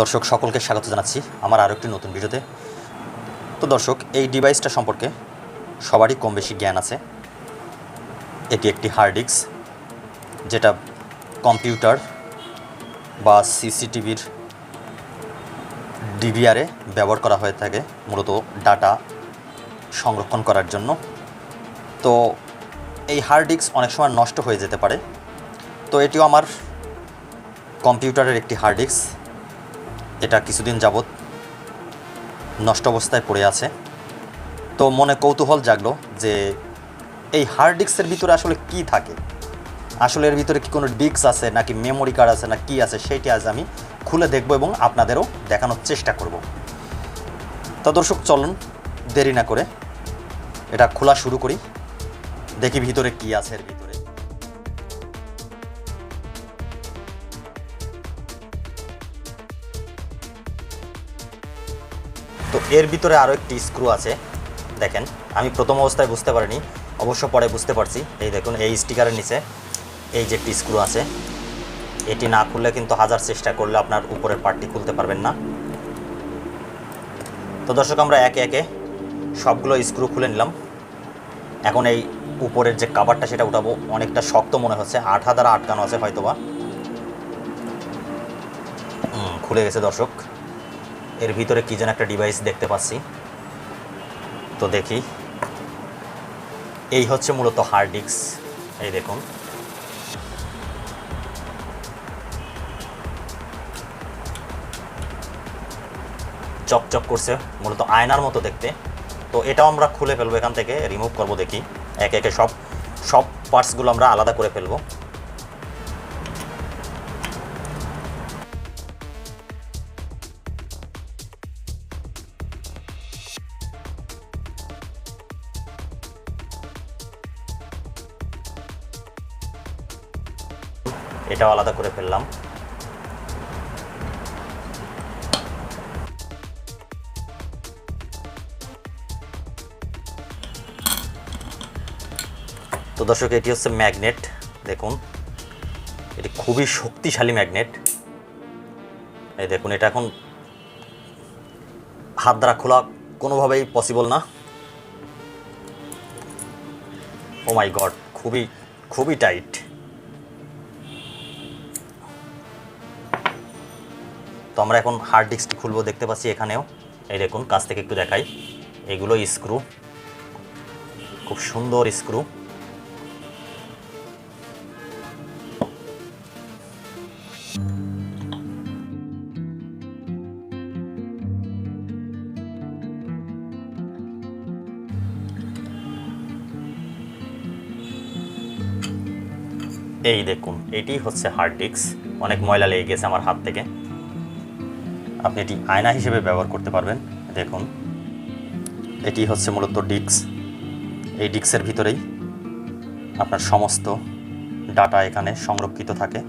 দর্শক, সকলকে স্বাগত জানাচ্ছি আমার আরও একটি নতুন ভিডিওতে। তো দর্শক, এই ডিভাইসটা সম্পর্কে সবারই কম বেশি জ্ঞান আছে। এটি একটি হার্ড ডিস্ক যেটা কম্পিউটার বা সিসিটিভির ডিভিআরে ব্যবহার করা হয়ে থাকে, মূলত ডাটা সংরক্ষণ করার জন্য। তো এই হার্ড ডিস্ক অনেক সময় নষ্ট হয়ে যেতে পারে। তো এটিও আমার কম্পিউটারের একটি হার্ড ডিস্ক এটা কিছুদিন যাবৎ নষ্ট অবস্থায় পড়ে আছে। তো মনে কৌতূহল জাগলো যে এই হার্ড ডিস্কের ভিতরে আসলে কি থাকে? আসলে এর ভিতরে কি কোনো ডিস্ক আছে, নাকি মেমোরি কার্ড আছে, না কি আছে সেইটি আজ আমি খুলে দেখব এবং আপনাদেরও দেখানোর চেষ্টা করব। তো দর্শক, চলুন, দেরি না করে এটা খোলা শুরু করি। দেখি ভিতরে কি আছে এর ভিতরে। তো এর ভিতরে আরও একটি স্ক্রু আছে, দেখেন। আমি প্রথম অবস্থায় বুঝতে পারিনি, অবশ্য পরে বুঝতে পারছি। এই দেখুন, এই স্টিকারের নিচে এই যে একটি স্ক্রু আছে, এটি না খুললে কিন্তু হাজার চেষ্টা করলে আপনার উপরের পার্টটি খুলতে পারবেন না। তো দর্শক, আমরা একে একে সবগুলো স্ক্রু খুলে নিলাম। এখন এই উপরের যে কাভারটা সেটা উঠাবো। অনেকটা শক্ত মনে হচ্ছে আঠা দ্বারা আটকানো আছে হয়তোবা। খুলে গেছে দর্শক। এর ভিতরে কি যেন একটা ডিভাইস দেখতে পাচ্ছি। তো দেখি। এই হচ্ছে মূলত হার্ড ডিস্ক এই দেখুন। চকচক করছে মূলত আয়নার মতো দেখতে। তো এটাও আমরা খুলে ফেলব এখান থেকে রিমুভ করব দেখি। একে একে সব সব পার্টসগুলো আমরা আলাদা করে ফেলব। এটাও আলাদা করে ফেললাম। তো দর্শক, এটি হচ্ছে ম্যাগনেট, দেখুন। এটি খুবই শক্তিশালী ম্যাগনেট। এই দেখুন, এটা এখন হাত দ্বারা খোলা কোনোভাবেই পসিবল না। ও মাই গড খুবই খুবই টাইট তো আমরা এখন হার্ড ডিস্কটি খুলবো, দেখতে পাচ্ছি এখানেও। এই দেখুন, কাছ থেকে একটু দেখাই। এগুলো স্ক্রু খুব সুন্দর স্ক্রু এই দেখুন, এটি হচ্ছে হার্ড ডিস্ক অনেক ময়লা লেগে গেছে আমার হাত থেকে। আপনি এটি আয়না হিসেবে ব্যবহার করতে পারবেন। দেখুন, এটি হচ্ছে মূলত ডিস্ক। এই ডিস্কের ভিতরেই আপনার সমস্ত ডাটা এখানে সংরক্ষিত থাকে।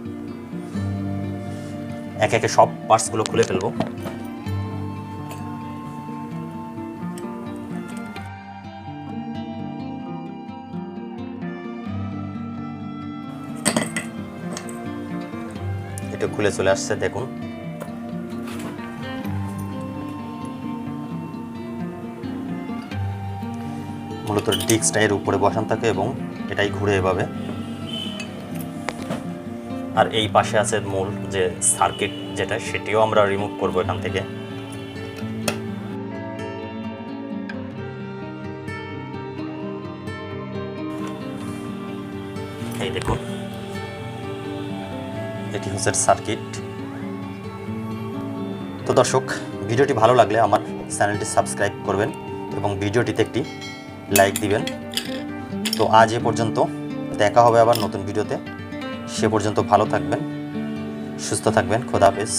একে একে সব পার্টসগুলো খুলে ফেলব। এটা খুলে চলে আসছে, দেখুন। মূলত ডিস্কটা এর উপরে বসান থাকে এবং এটাই ঘুরে এভাবে। আর এই পাশে আছে মূল যে সার্কিট যেটা, সেটিও আমরা রিমুভ করব এখান থেকে। এই দেখুন। এটি হচ্ছে সার্কিট তো দর্শক, ভিডিওটি ভালো লাগলে আমার চ্যানেলটি সাবস্ক্রাইব করবেন এবং ভিডিওটিতে একটি লাইক দিবেন। তো আজ এ পর্যন্ত দেখা হবে আবার নতুন ভিডিওতে। সে পর্যন্ত ভালো থাকবেন, সুস্থ থাকবেন, খোদা হাফেজ।